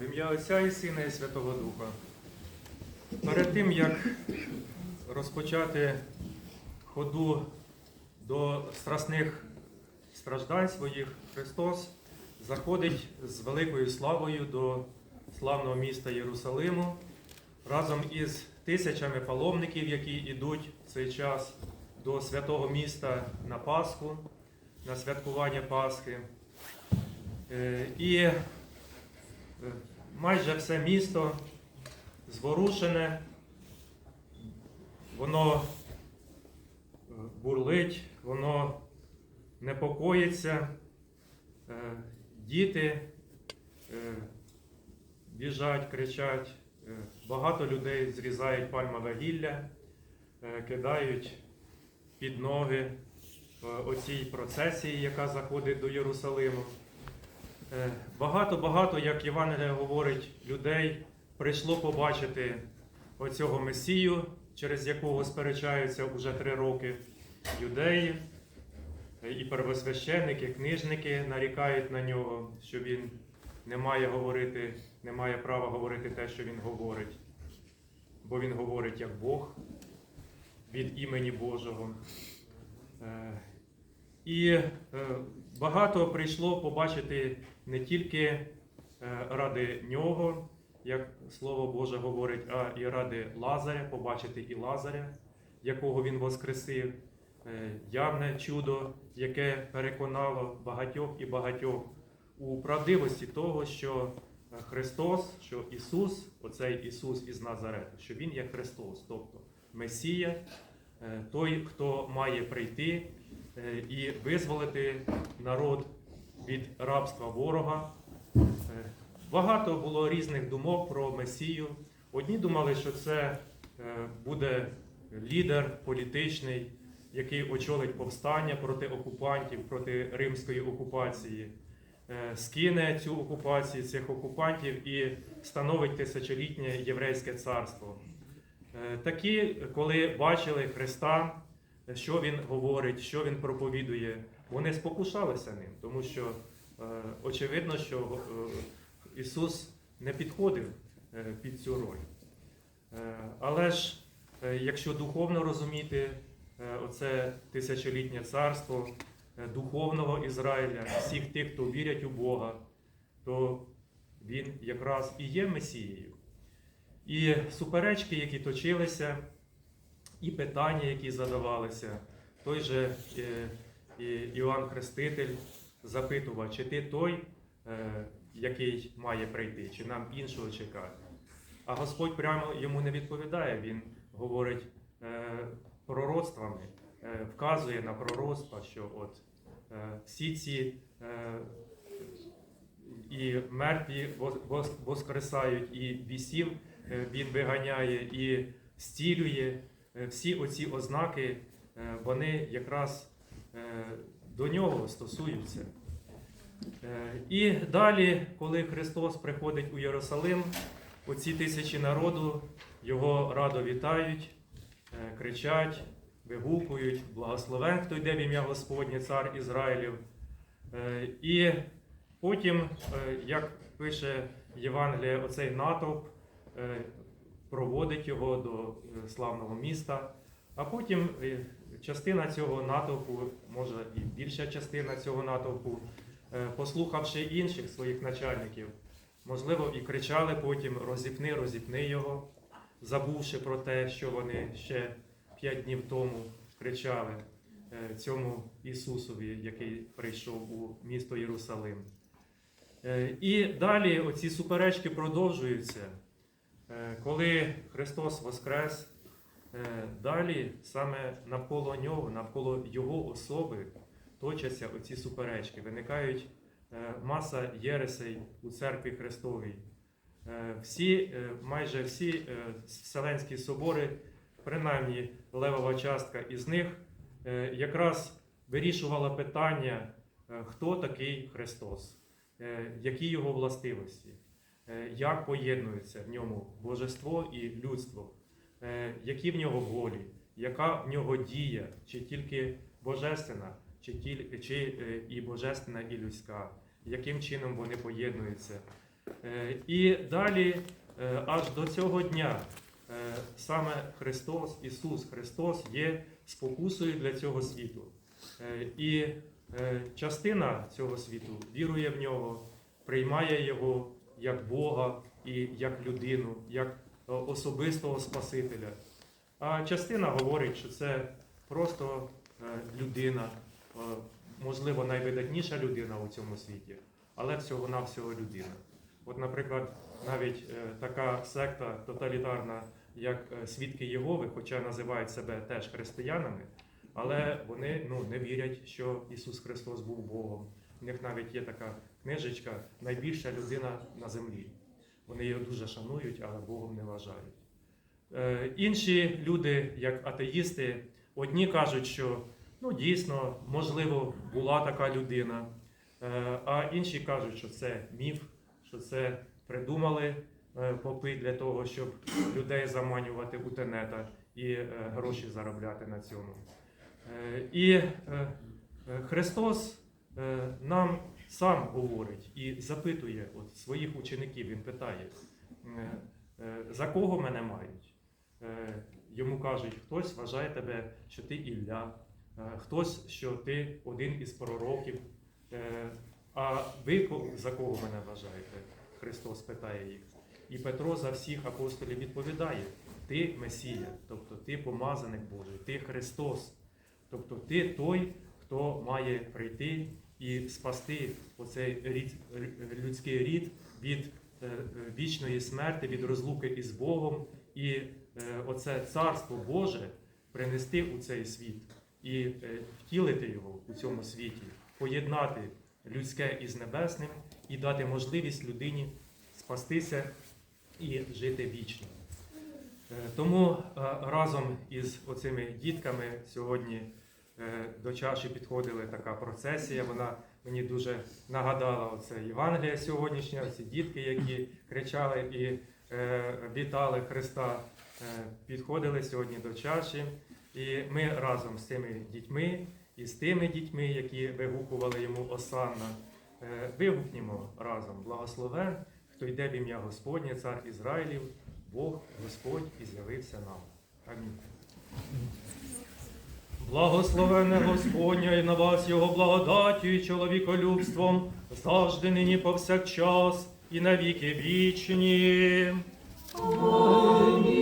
В ім'я Отця і Сина і Святого Духа. Перед тим, як розпочати ходу до страсних страждань своїх, Христос заходить з великою славою до славного міста Єрусалиму разом із тисячами паломників, які йдуть в цей час до святого міста на Пасху, на святкування Пасхи. Е, І майже все місто зворушене, воно е, бурлить, воно непокоїться, Е, діти е, біжать, кричать, багато людей зрізають пальмове гілля, кидають під ноги оцій процесії, яка заходить до Єрусалиму. Е, Багато-багато, як Євангелія говорить, людей прийшло побачити оцього Месію, через якого сперечаються вже три роки юдеї. Е, І первосвященники, книжники нарікають на нього, що він не має говорити, не має права говорити те, що він говорить. Бо він говорить як Бог від імені Божого. Е, І е, багато прийшло побачити не тільки е, ради нього, як Слово Боже говорить, а і ради Лазаря, побачити і Лазаря, якого він воскресив. Е, Явне чудо, яке переконало багатьох і багатьох у правдивості того, що Христос, що Ісус, оцей Ісус із Назарету, що Він є Христос, тобто Месія, е, той, хто має прийти і визволити народ від рабства ворога. Е, Багато було різних думок про Месію. Одні думали, що це е, буде лідер політичний, який очолить повстання проти окупантів, проти римської окупації, е, скине цю окупацію цих окупантів і становить тисячолітнє єврейське царство. Е, Такі, коли бачили Христа, що Він говорить, що Він проповідує, вони спокушалися ним, тому що е, очевидно, що е, Ісус не підходив е, під цю роль. Але ж, якщо духовно розуміти оце тисячолітнє царство духовного Ізраїля, всіх тих, хто вірять у Бога, то він якраз і є Месією. І суперечки, які точилися, і питання, які задавалися, той же е, Іоанн Хреститель запитував, чи ти той, е, який має прийти, чи нам іншого чекати. А Господь прямо йому не відповідає, Він говорить е, пророцтвами, вказує на пророцтва, що от всі ці і мертві воскресають, і бісів е, він виганяє, і зцілює. Е, Всі оці ознаки, е, вони якраз е, до нього стосуються. І далі, коли Христос приходить у Єрусалим, оці тисячі народу його радо вітають, кричать, вигукують, благословен, хто йде в ім'я Господнє, цар Ізраїлів. І потім, як пише Євангеліє, оцей натовп проводить його до е, славного міста, а потім е, частина цього натовпу, може і більша частина цього натовпу, е, послухавши інших своїх начальників, можливо, і кричали потім розіпни, розіпни його, забувши про те, що вони ще п'ять днів тому кричали цьому Ісусові, який прийшов у місто Єрусалим. І далі оці суперечки продовжуються. Е, Коли Христос Воскрес, е, далі саме навколо нього, навколо Його особи точаться оці суперечки. Виникають е, маса єресей у церкві Христовій. Всі, майже всі вселенські собори, принаймні левова частка із них, якраз вирішувала питання, хто такий Христос, які його властивості, як поєднується в ньому божество і людство, е, які в нього волі, яка в нього дія, чи тільки божественна, чи, тіль- чи е, і божественна, і людська, яким чином вони поєднуються. Е, І далі, е, аж до цього дня, е, саме Христос, Ісус Христос є спокусою для цього світу. Е, І е, частина цього світу вірує в нього, приймає його як Бога і як людину, як е, особистого Спасителя. А частина говорить, що це просто е, людина, е, можливо, найвидатніша людина у цьому світі, але всього-навсього людина. От, наприклад, навіть така секта тоталітарна, як Свідки Єгови, хоча називають себе теж християнами, але вони ну, не вірять, що Ісус Христос був Богом. У них навіть є така книжечка Найбільша людина на землі. Вони його дуже шанують, але Богом не вважають. Е, Інші люди, як атеїсти, одні кажуть, що ну, дійсно, можливо, була така людина, Е, а інші кажуть, що це міф, що це придумали е, попи для того, щоб людей заманювати у тенета і е, гроші заробляти на цьому. Е, І е, е, Христос нам сам говорить і запитує от своїх учеників, Він питає, е, е, за кого мене мають? Е, Йому кажуть, хтось вважає тебе, що ти Ілля, е, хтось, що ти один із пророків. Е, А ви за кого мене вважаєте? Христос питає їх. І Петро за всіх апостолів відповідає: Ти Месія, тобто ти помазаник Божий, ти Христос, тобто ти той, хто має прийти і спасти оцей рід, людський рід від е, вічної смерти, від розлуки із Богом, і е, оце царство Боже принести у цей світ і е, втілити його у цьому світі, поєднати людське із небесним і дати можливість людині спастися і жити вічно. Тому разом із оцими дітками сьогодні до чаші підходила така процесія. Вона мені дуже нагадала оце Євангелія сьогоднішнє, ці дітки, які кричали і е, вітали Христа, е, підходили сьогодні до чаші. І ми разом з цими дітьми і з тими дітьми, які вигукували йому Осанна, е, вигукнімо разом благословен, хто йде в ім'я Господнє, цар Ізраїлів, Бог Господь і з'явився нам. Амінь. Благословене Господня і на вас Його благодаттю і чоловіколюбством, завжди нині повсякчас і навіки вічні. Амінь.